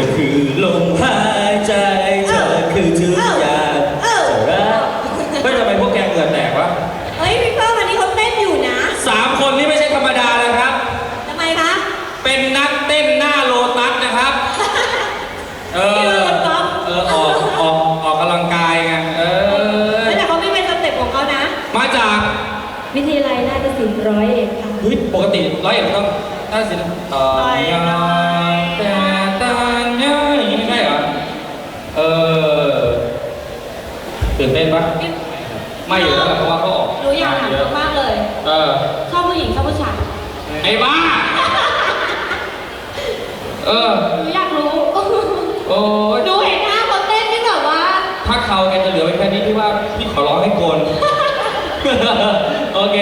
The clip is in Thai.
อคือลมหายใจ เธอคือทุกอย่างเธอรักไม่ทำไมพวกแกเหงื่อแตกวะเฮ้ยพี่เพิ่ลวันนี้เขาเต้นอยู่นะสามคนนี้ไม่ใช่ธรรมดาแล้วครับ ทำไมคะเป็นนักเต้นหน้าโลตัสนะครับ เอพี่อ เปิ้ลรถกอล์ฟเออออกออกออกกำลังกายไงเออ แต่เขาไม่เป็นสเต็ปของเขานะ มาจากวิทยาลัยนาฏศิลป์ร้อยเอ็ดค่ะ เฮ้ยปกติร้อยเอ็ดต้องน่าจะเอ่อร้อยเอ็ด แต่แต่ ตื่นเต้นปะไม่อยู่แล้วแหละเพราะว่าเขาออกหนูอยากถามเยอะมากๆเลย เออชอบผู้หญิงชอบผู้ชายไอ้บ้า เออหนูอยากรู้โอ้ยหนูเห็นหน้าเขาเต้นที่แบบว่า ถ้าเขาแกจะเหลือไว้แค่นี้ที่ว่าพี่ขอร้องให้โกนโอเค